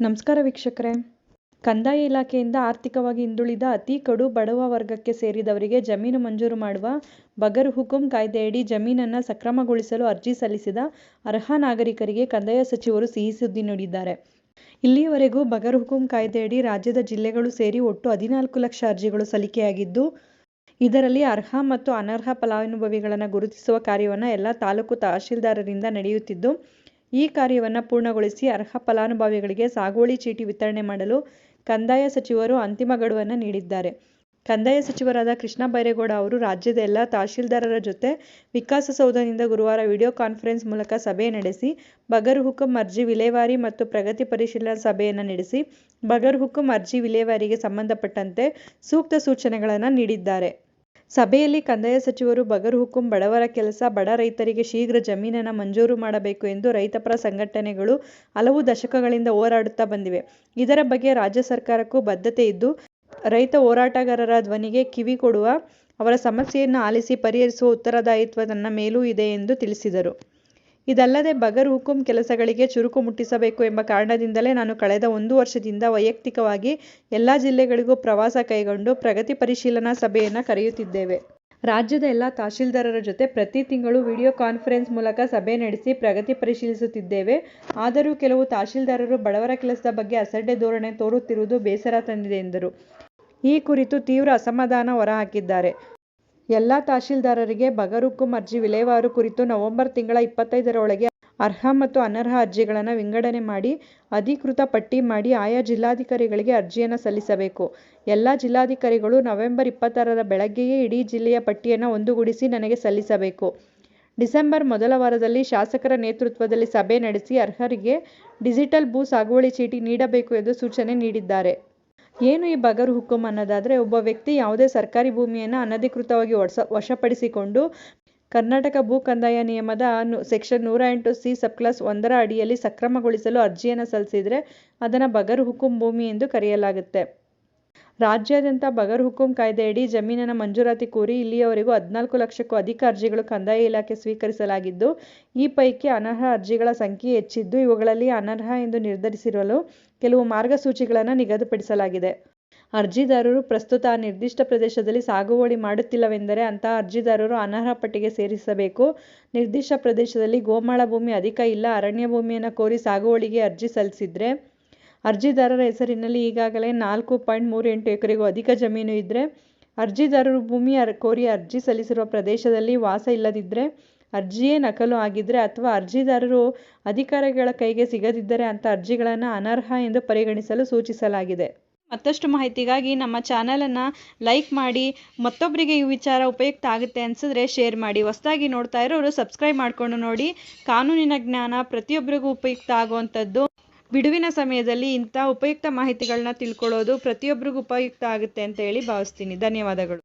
ನಮಸ್ಕಾರ ವೀಕ್ಷಕರೇ. ಕಂದಾಯ ಇಲಾಖೆಯಿಂದ ಆರ್ಥಿಕವಾಗಿ ಹಿಂದುಳಿದ ಅತಿ ಕಡು ಬಡವ ವರ್ಗಕ್ಕೆ ಸೇರಿದವರಿಗೆ ಜಮೀನು ಮಂಜೂರು ಮಾಡುವ ಬಗರ್ ಹುಕುಂ ಕಾಯ್ದೆಯಡಿ ಜಮೀನನ್ನು ಸಕ್ರಮಗೊಳಿಸಲು ಅರ್ಜಿ ಸಲ್ಲಿಸಿದ ಅರ್ಹ ನಾಗರಿಕರಿಗೆ ಕಂದಾಯ ಸಚಿವರು ಸಿಹಿ ಸುದ್ದಿ ನೀಡಿದ್ದಾರೆ. ಇಲ್ಲಿಯವರೆಗೂ ಬಗರ್ ಹುಕುಂ ಕಾಯ್ದೆಯಡಿ ರಾಜ್ಯದ ಜಿಲ್ಲೆಗಳು ಸೇರಿ ಒಟ್ಟು ಹದಿನಾಲ್ಕು ಲಕ್ಷ ಅರ್ಜಿಗಳು ಸಲ್ಲಿಕೆಯಾಗಿದ್ದು, ಇದರಲ್ಲಿ ಅರ್ಹ ಮತ್ತು ಅನರ್ಹ ಫಲಾನುಭವಿಗಳನ್ನು ಗುರುತಿಸುವ ಕಾರ್ಯವನ್ನು ಎಲ್ಲ ತಾಲೂಕು ತಹಶೀಲ್ದಾರರಿಂದ ನಡೆಯುತ್ತಿದ್ದು ಈ ಕಾರ್ಯವನ್ನು ಪೂರ್ಣಗೊಳಿಸಿ ಅರ್ಹ ಫಲಾನುಭವಿಗಳಿಗೆ ಸಾಗುವಳಿ ಚೀಟಿ ವಿತರಣೆ ಮಾಡಲು ಕಂದಾಯ ಸಚಿವರು ಅಂತಿಮ ಗಡುವನ್ನು ನೀಡಿದ್ದಾರೆ. ಕಂದಾಯ ಸಚಿವರಾದ ಕೃಷ್ಣ ಬೈರೇಗೌಡ ಅವರು ರಾಜ್ಯದ ಎಲ್ಲ ತಹಶೀಲ್ದಾರರ ಜೊತೆ ವಿಕಾಸಸೌಧದಿಂದ ಗುರುವಾರ ವಿಡಿಯೋ ಕಾನ್ಫರೆನ್ಸ್ ಮೂಲಕ ಸಭೆ ನಡೆಸಿ, ಬಗರ್ ಹುಕುಂ ಅರ್ಜಿ ವಿಲೇವಾರಿ ಮತ್ತು ಪ್ರಗತಿ ಪರಿಶೀಲನಾ ಸಭೆಯನ್ನು ನಡೆಸಿ, ಬಗರ್ ಹುಕುಂ ಅರ್ಜಿ ವಿಲೇವಾರಿಗೆ ಸಂಬಂಧಪಟ್ಟಂತೆ ಸೂಕ್ತ ಸೂಚನೆಗಳನ್ನು ನೀಡಿದ್ದಾರೆ. ಸಭೆಯಲ್ಲಿ ಕಂದಾಯ ಸಚಿವರು ಬಗರ್ ಹುಕುಂ ಬಡವರ ಕೆಲಸ, ಬಡ ರೈತರಿಗೆ ಶೀಘ್ರ ಜಮೀನನ್ನು ಮಂಜೂರು ಮಾಡಬೇಕು ಎಂದು ರೈತಪರ ಸಂಘಟನೆಗಳು ಹಲವು ದಶಕಗಳಿಂದ ಹೋರಾಡುತ್ತಾ ಬಂದಿವೆ. ಇದರ ಬಗ್ಗೆ ರಾಜ್ಯ ಸರ್ಕಾರಕ್ಕೂ ಬದ್ಧತೆ ಇದ್ದು, ರೈತ ಹೋರಾಟಗಾರರ ಧ್ವನಿಗೆ ಕಿವಿ ಕೊಡುವ, ಅವರ ಸಮಸ್ಯೆಯನ್ನು ಆಲಿಸಿ ಪರಿಹರಿಸುವ ಉತ್ತರದಾಯಿತ್ವ ನನ್ನ ಮೇಲೂ ಇದೆ ಎಂದು ತಿಳಿಸಿದರು. ಇದಲ್ಲದೆ ಬಗರ್ ಹುಕುಂ ಕೆಲಸಗಳಿಗೆ ಚುರುಕು ಮುಟ್ಟಿಸಬೇಕು ಎಂಬ ಕಾರಣದಿಂದಲೇ ನಾನು ಕಳೆದ ಒಂದು ವರ್ಷದಿಂದ ವೈಯಕ್ತಿಕವಾಗಿ ಎಲ್ಲ ಜಿಲ್ಲೆಗಳಿಗೂ ಪ್ರವಾಸ ಕೈಗೊಂಡು ಪ್ರಗತಿ ಪರಿಶೀಲನಾ ಸಭೆಯನ್ನು ಕರೆಯುತ್ತಿದ್ದೇವೆ. ರಾಜ್ಯದ ಎಲ್ಲ ತಹಶೀಲ್ದಾರರ ಜೊತೆ ಪ್ರತಿ ತಿಂಗಳು ವಿಡಿಯೋ ಕಾನ್ಫರೆನ್ಸ್ ಮೂಲಕ ಸಭೆ ನಡೆಸಿ ಪ್ರಗತಿ ಪರಿಶೀಲಿಸುತ್ತಿದ್ದೇವೆ. ಆದರೂ ಕೆಲವು ತಹಶೀಲ್ದಾರರು ಬಡವರ ಕೆಲಸದ ಬಗ್ಗೆ ಅಸಡ್ಡೆ ಧೋರಣೆ ತೋರುತ್ತಿರುವುದು ಬೇಸರ ತಂದಿದೆ ಎಂದರು. ಈ ಕುರಿತು ತೀವ್ರ ಅಸಮಾಧಾನ ಹೊರಹಾಕಿದ್ದಾರೆ. ಎಲ್ಲ ತಹಶೀಲ್ದಾರರಿಗೆ ಬಗರ್ಹುಕುಂ ಅರ್ಜಿ ವಿಲೇವಾರಿ ಕುರಿತು ನವೆಂಬರ್ ತಿಂಗಳ ಇಪ್ಪತ್ತೈದರ ಒಳಗೆ ಅರ್ಹ ಮತ್ತು ಅನರ್ಹ ಅರ್ಜಿಗಳನ್ನು ವಿಂಗಡಣೆ ಮಾಡಿ, ಅಧಿಕೃತ ಪಟ್ಟಿ ಮಾಡಿ ಆಯಾ ಜಿಲ್ಲಾಧಿಕಾರಿಗಳಿಗೆ ಅರ್ಜಿಯನ್ನು ಸಲ್ಲಿಸಬೇಕು. ಎಲ್ಲ ಜಿಲ್ಲಾಧಿಕಾರಿಗಳು ನವೆಂಬರ್ ಇಪ್ಪತ್ತಾರರ ಬೆಳಗ್ಗೆಯೇ ಇಡೀ ಜಿಲ್ಲೆಯ ಪಟ್ಟಿಯನ್ನು ಒಂದುಗೂಡಿಸಿ ನನಗೆ ಸಲ್ಲಿಸಬೇಕು. ಡಿಸೆಂಬರ್ ಮೊದಲ ವಾರದಲ್ಲಿ ಶಾಸಕರ ನೇತೃತ್ವದಲ್ಲಿ ಸಭೆ ನಡೆಸಿ ಅರ್ಹರಿಗೆ ಡಿಜಿಟಲ್ ಭೂ ಸಾಗುವಳಿ ಚೀಟಿ ನೀಡಬೇಕು ಎಂದು ಸೂಚನೆ ನೀಡಿದ್ದಾರೆ. ಏನು ಈ ಬಗರ್ ಹುಕುಂ ಅನ್ನೋದಾದ್ರೆ, ಒಬ್ಬ ವ್ಯಕ್ತಿ ಯಾವುದೇ ಸರ್ಕಾರಿ ಭೂಮಿಯನ್ನು ಅನಧಿಕೃತವಾಗಿ ವಶಪಡಿಸಿಕೊಂಡು ಕರ್ನಾಟಕ ಭೂ ಕಂದಾಯ ನಿಯಮದ ಸೆಕ್ಷನ್ ನೂರ ಎಂಟು ಸಿ ಸಬ್ಕ್ಲಾಸ್ ಒಂದರ ಅಡಿಯಲ್ಲಿ ಸಕ್ರಮಗೊಳಿಸಲು ಅರ್ಜಿಯನ್ನು ಸಲ್ಲಿಸಿದರೆ ಅದನ್ನು ಬಗರ್ ಹುಕುಂ ಭೂಮಿ ಎಂದು ಕರೆಯಲಾಗುತ್ತೆ. ರಾಜ್ಯಾದ್ಯಂತ ಬಗರ್ ಹುಕುಂ ಕಾಯ್ದೆಯಡಿ ಜಮೀನಿನ ಮಂಜೂರಾತಿ ಕೋರಿ ಇಲ್ಲಿಯವರೆಗೂ ಹದಿನಾಲ್ಕು ಲಕ್ಷಕ್ಕೂ ಅಧಿಕ ಅರ್ಜಿಗಳು ಕಂದಾಯ ಇಲಾಖೆ ಸ್ವೀಕರಿಸಲಾಗಿದ್ದು, ಈ ಪೈಕಿ ಅನರ್ಹ ಅರ್ಜಿಗಳ ಸಂಖ್ಯೆ ಹೆಚ್ಚಿದ್ದು, ಇವುಗಳಲ್ಲಿ ಅನರ್ಹ ಎಂದು ನಿರ್ಧರಿಸಿರಲು ಕೆಲವು ಮಾರ್ಗಸೂಚಿಗಳನ್ನು ನಿಗದಿಪಡಿಸಲಾಗಿದೆ. ಅರ್ಜಿದಾರರು ಪ್ರಸ್ತುತ ಆ ನಿರ್ದಿಷ್ಟ ಪ್ರದೇಶದಲ್ಲಿ ಸಾಗುವಳಿ ಮಾಡುತ್ತಿಲ್ಲವೆಂದರೆ ಅಂತಹ ಅರ್ಜಿದಾರರು ಅನರ್ಹ ಪಟ್ಟಿಗೆ ಸೇರಿಸಬೇಕು. ನಿರ್ದಿಷ್ಟ ಪ್ರದೇಶದಲ್ಲಿ ಗೋಮಾಳ ಭೂಮಿ ಅಧಿಕ ಇಲ್ಲ ಅರಣ್ಯ ಭೂಮಿಯನ್ನು ಕೋರಿ ಸಾಗುವಳಿಗೆ ಅರ್ಜಿ ಸಲ್ಲಿಸಿದ್ರೆ, ಅರ್ಜಿದಾರರ ಹೆಸರಿನಲ್ಲಿ ಈಗಾಗಲೇ ನಾಲ್ಕು ಪಾಯಿಂಟ್ ಮೂರು ಎಂಟು ಎಕರೆಗೂ ಅಧಿಕ ಜಮೀನು ಇದ್ದರೆ ಅರ್ಜಿದಾರರು ಭೂಮಿ ಕೋರಿ ಅರ್ಜಿ ಸಲ್ಲಿಸಿರುವ ಪ್ರದೇಶದಲ್ಲಿ ವಾಸ ಇಲ್ಲದಿದ್ದರೆ ಅರ್ಜಿಯೇ ನಕಲು ಆಗಿದ್ರೆ ಅಥವಾ ಅರ್ಜಿದಾರರು ಅಧಿಕಾರಿಗಳ ಕೈಗೆ ಸಿಗದಿದ್ದರೆ ಅಂಥ ಅರ್ಜಿಗಳನ್ನು ಅನರ್ಹ ಎಂದು ಪರಿಗಣಿಸಲು ಸೂಚಿಸಲಾಗಿದೆ. ಮತ್ತಷ್ಟು ಮಾಹಿತಿಗಾಗಿ ನಮ್ಮ ಚಾನಲನ್ನು ಲೈಕ್ ಮಾಡಿ, ಮತ್ತೊಬ್ಬರಿಗೆ ಈ ವಿಚಾರ ಉಪಯುಕ್ತ ಆಗುತ್ತೆ ಅನ್ಸಿದ್ರೆ ಶೇರ್ ಮಾಡಿ. ಹೊಸದಾಗಿ ನೋಡ್ತಾ ಇರೋರು ಸಬ್ಸ್ಕ್ರೈಬ್ ಮಾಡ್ಕೊಂಡು ನೋಡಿ. ಕಾನೂನಿನ ಜ್ಞಾನ ಪ್ರತಿಯೊಬ್ಬರಿಗೂ ಉಪಯುಕ್ತ ಆಗುವಂಥದ್ದು. ಬಿಡುವಿನ ಸಮಯದಲ್ಲಿ ಇಂಥ ಉಪಯುಕ್ತ ಮಾಹಿತಿಗಳನ್ನ ತಿಳ್ಕೊಳ್ಳೋದು ಪ್ರತಿಯೊಬ್ಬರಿಗೂ ಉಪಯುಕ್ತ ಆಗುತ್ತೆ ಅಂತ ಹೇಳಿ ಭಾವಿಸ್ತೀನಿ. ಧನ್ಯವಾದಗಳು.